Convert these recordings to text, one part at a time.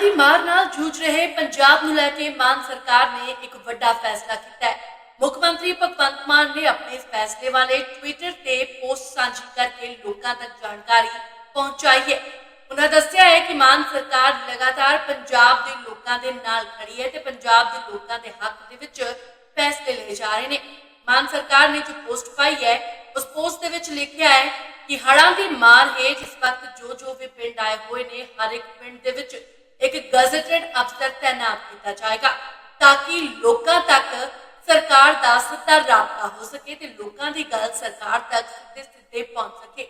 ਦੀ ਮਾਰ ਨਾਲ ਜੂਝ ਰਹੇ ਪੰਜਾਬ ਨੂੰ ਲੈ ਕੇ ਮਾਨ ਸਰਕਾਰ ਨੇ ਇੱਕ ਵੱਡਾ ਫੈਸਲਾ ਕੀਤਾ ਹੈ। ਮੁੱਖ ਮੰਤਰੀ ਭਗਵੰਤ ਮਾਨ ਨੇ ਆਪਣੇ ਫੈਸਲੇ ਵਾਲੇ ਟਵਿੱਟਰ ਤੇ ਪੋਸਟ ਸਾਂਝੀ ਕਰਕੇ ਲੋਕਾਂ ਤੱਕ ਜਾਣਕਾਰੀ ਪਹੁੰਚਾਈ ਹੈ। ਉਹਨਾਂ ਦੱਸਿਆ ਹੈ ਕਿ ਮਾਨ ਸਰਕਾਰ ਲਗਾਤਾਰ ਪੰਜਾਬ ਦੇ ਲੋਕਾਂ ਦੇ ਨਾਲ ਖੜੀ ਹੈ ਤੇ ਪੰਜਾਬ ਦੇ ਲੋਕਾਂ ਦੇ ਹੱਕ ਦੇ ਵਿੱਚ ਫੈਸਲੇ ਲਏ ਜਾ ਰਹੇ ਨੇ। ਮਾਨ ਸਰਕਾਰ ਨੇ ਜੋ ਪੋਸਟ ਪਾਈ ਹੈ, ਉਸ ਪੋਸਟ ਦੇ ਵਿੱਚ ਲਿਖਿਆ ਹੈ ਕਿ ਹੜਾਂ ਦੀ ਮਾਰ ਹੈ ਜਿਸ ਵਕਤ ਜੋ ਜੋ ਵੀ ਪਿੰਡ ਆਏ ਹੋਏ ਨੇ, ਹਰ ਇੱਕ ਪਿੰਡ ਦੇ ਵਿੱਚ ਇੱਕ ਗਜ਼ਟਡ ਅਫਸਰ ਤਾਇਨਾਤ ਕੀਤਾ ਜਾਏਗਾ ਤਾਂ ਕਿ ਲੋਕਾਂ ਤੱਕ ਸਰਕਾਰ ਦਾ ਸਿੱਧਾ ਰਾਬਤਾ ਹੋ ਸਕੇ ਤੇ ਲੋਕਾਂ ਦੀ ਗੱਲ ਸਰਕਾਰ ਤੱਕ ਸਿੱਧੇ ਸਿੱਧੇ ਪਹੁੰਚ ਸਕੇ।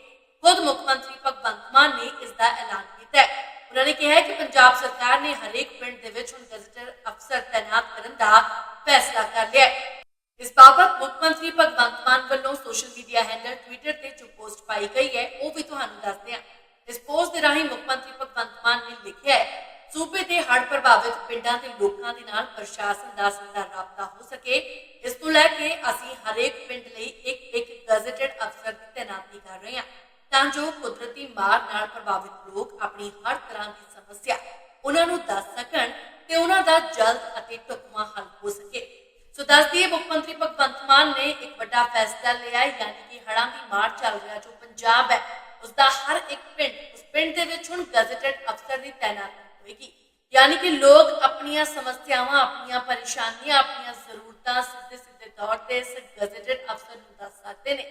ਖੁਦ ਮੁੱਖ ਮੰਤਰੀ ਭਗਵੰਤ ਮਾਨ ਨੇ ਇਸ ਦਾ ਐਲਾਨ ਕੀਤਾ ਹੈ। ਉਹਨਾਂ ਨੇ ਕਿਹਾ ਕਿ ਪੰਜਾਬ ਸਰਕਾਰ ਨੇ ਹਰੇਕ ਪਿੰਡ ਦੇ ਵਿੱਚ ਹੁਣ ਗਜ਼ਟਡ ਅਫਸਰ ਤਾਇਨਾਤ ਕਰਨ ਦਾ ਫੈਸਲਾ ਕਰ ਲਿਆ ਹੈ। ਇਸ ਬਾਬਤ ਮੁੱਖ ਮੰਤਰੀ ਭਗਵੰਤ ਮਾਨ ਵੱਲੋਂ ਸੋਸ਼ਲ ਮੀਡੀਆ ਹੈਂਡਲ ਟਵਿੱਟਰ ਤੇ ਜੋ ਪੋਸਟ ਪਾਈ ਗਈ ਹੈ, ਉਹ ਵੀ ਤੁਹਾਨੂੰ ਦੱਸਦੇ ਹਾਂ। ਇਸ ਪੋਸਟ ਦੇ ਰਾਹੀਂ ਮੁੱਖ ਮੰਤਰੀ ਭਗਵੰਤ ਮਾਨ ਨੇ ਲਿਖਿਆ ਹੈ ਸੂਬੇ ਦੇ ਹੜ੍ਹ ਪ੍ਰਭਾਵਿਤ ਪਿੰਡਾਂ ਦੇ ਲੋਕਾਂ ਦੇ ਨਾਲ ਪ੍ਰਸ਼ਾਸਨ ਦਾ ਸਿੱਧਾ ਰਾਬਤਾ ਹੋ ਸਕੇ। ਇਸ ਤੋਂ ਲੈ ਕੇ ਅਸੀਂ ਹਰੇਕ ਪਿੰਡ ਲਈ ਇੱਕ ਇੱਕ ਗਜ਼ਟਡ ਅਫਸਰ ਦੀ ਤੈਨਾਤੀ ਕਰ ਰਹੇ ਹਾਂ, ਤਾਂ ਜੋ ਕੁਦਰਤੀ ਮਾਰ ਨਾਲ ਪ੍ਰਭਾਵਿਤ ਲੋਕ ਆਪਣੀ ਹਰ ਤਰ੍ਹਾਂ ਦੀ ਸਮੱਸਿਆ ਉਹਨਾਂ ਨੂੰ ਦੱਸ ਸਕਣ ਤੇ ਉਹਨਾਂ ਦਾ ਜਲਦ ਅਤੇ ਢੁਕਵਾਂ ਹੱਲ ਹੋ ਸਕੇ। ਸੋ ਦੱਸਦੀ ਦਈਏ, ਮੁੱਖ ਮੰਤਰੀ ਭਗਵੰਤ ਮਾਨ ਨੇ ਇੱਕ ਵੱਡਾ ਫੈਸਲਾ ਲਿਆ ਯਾਨੀ ਕਿ ਹੜਾਂ ਦੀ ਮਾਰ ਚੱਲ ਰਿਹਾ ਜੋ ਪੰਜਾਬ ਹੈ ਉਸ ਦਾ ਹਰ ਇੱਕ ਪਿੰਡ, ਉਸ ਪਿੰਡ ਦੇ ਵਿੱਚ ਹੁਣ ਗਜ਼ਟਡ ਅਫਸਰ ਦੀ ਤੈਨਾਤੀ ਹੋਏਗੀ ਯਾਨੀ ਕਿ ਲੋਕ ਆਪਣੀਆਂ ਸਮੱਸਿਆਵਾਂ, ਆਪਣੀਆਂ ਪਰੇਸ਼ਾਨੀਆਂ, ਆਪਣੀਆਂ ਜ਼ਰੂਰਤਾਂ ਸਿੱਧੇ ਸਿੱਧੇ ਤੌਰ ਤੇ ਇਸ ਗਜ਼ਟਡ ਅਫਸਰ ਨੂੰ ਦੱਸ ਸਕਦੇ ਨੇ।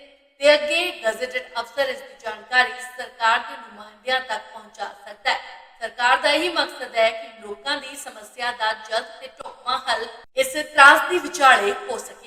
ਤੇ ਅੱਗੇ ਗਜ਼ਟਡ ਅਫਸਰ ਇਸ ਦੀ ਜਾਣਕਾਰੀ ਸਰਕਾਰ ਦੇ ਨੁਮਾਇੰਦਿਆਂ ਤੱਕ ਪਹੁੰਚਾ ਸਕਦਾ ਹੈ। ਸਰਕਾਰ ਦਾ ਇਹੀ ਮਕਸਦ ਹੈ ਕਿ ਲੋਕਾਂ ਦੀ ਸਮੱਸਿਆ ਦਾ ਜਲਦ ਤੇ ਢੁਕਵਾਂ ਹੱਲ ਇਸ ਤਰਾਸ ਦੀ ਵਿਚਾਲੇ ਹੋ ਸਕੇ।